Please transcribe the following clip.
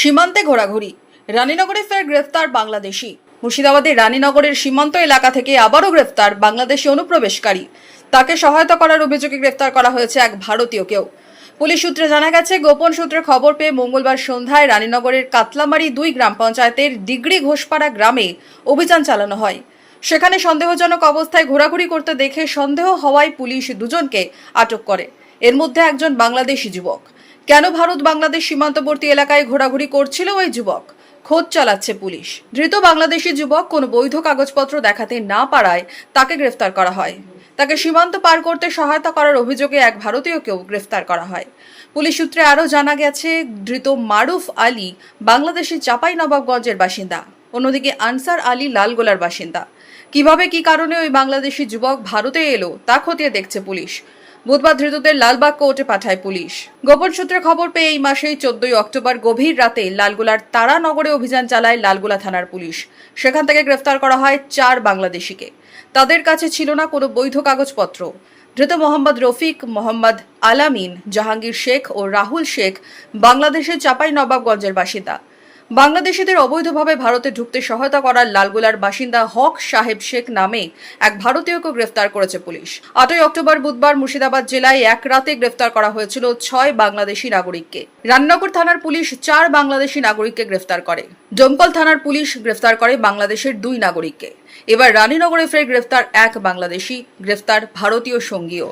সীমান্তে ঘোরাঘুরি। রানীনগরে ফের গ্রেফতার বাংলাদেশি। মুর্শিদাবাদের রানীনগরের সীমান্ত এলাকা থেকে আবারও গ্রেফতার বাংলাদেশি অনুপ্রবেশকারী। তাকে সহায়তা করার অভিযোগে গ্রেফতার করা হয়েছে এক ভারতীয়কেও পুলিশ সূত্রে জানা গেছে, গোপন সূত্রে খবর পেয়ে মঙ্গলবার সন্ধ্যায় রানীনগরের কাতলামারি দুই গ্রাম পঞ্চায়েতের ডিগ্রি ঘোষপাড়া গ্রামে অভিযান চালানো হয়। সেখানে সন্দেহজনক অবস্থায় ঘোরাঘুরি করতে দেখে সন্দেহ হওয়ায় পুলিশ দুজনকে আটক করে। এর মধ্যে একজন বাংলাদেশি যুবক। কেন ভারত বাংলাদেশ সীমান্তবর্তী এলাকায় ঘোরাঘুরি করছিল ওই যুবক? খোঁজ চালাচ্ছে পুলিশ। ধৃত বাংলাদেশি যুবক কোনো বৈধ কাগজপত্র দেখাতে না পারায় তাকে গ্রেফতার করা হয়। তাকে সীমান্ত পার করতে সহায়তা করার অভিযোগে এক ভারতীয়কেও গ্রেফতার করা হয়। পুলিশ সূত্রে আরও জানা গেছে, ধৃত মারুফ আলী বাংলাদেশের চাপাই নবাবগঞ্জের বাসিন্দা। অন্যদিকে আনসার আলী লালগোলার বাসিন্দা। কীভাবে, কি কারণে ওই বাংলাদেশি যুবক ভারতে এলো তা খতিয়ে দেখছে পুলিশ। বুধবার ধৃতদের লালবাগ কোর্টে পাঠায় পুলিশ। গোপন সূত্রে খবর পেয়ে এই মাসেই চোদ্দই অক্টোবর গভীর রাতে লালগোলার তারানগরে অভিযান চালায় লালগোলা থানার পুলিশ। সেখান থেকে গ্রেফতার করা হয় চার বাংলাদেশিকে। তাদের কাছে ছিল না কোনো বৈধ কাগজপত্র। ধৃত মোহাম্মদ রফিক, মোহাম্মদ আলামিন, জাহাঙ্গীর শেখ ও রাহুল শেখ বাংলাদেশের চাপাই নবাবগঞ্জের বাসিন্দা। বাংলাদেশিদের অবৈধভাবে ভারতে ঢুকতে সহায়তা করার লালগোলার বাসিন্দা হক সাহেব শেখ নামে এক ভারতীয়কে গ্রেফতার করেছে পুলিশ। আটই অক্টোবর বুধবার মুর্শিদাবাদ জেলায় এক রাতে গ্রেফতার করা হয়েছিল ছয় বাংলাদেশি নাগরিককে। রান্নাগর থানার পুলিশ চার বাংলাদেশি নাগরিককে গ্রেফতার করে। ডোমকল থানার পুলিশ গ্রেফতার করে বাংলাদেশের দুই নাগরিককে। এবার রানীনগরে ফের গ্রেফতার এক বাংলাদেশি, গ্রেফতার ভারতীয় সঙ্গীও।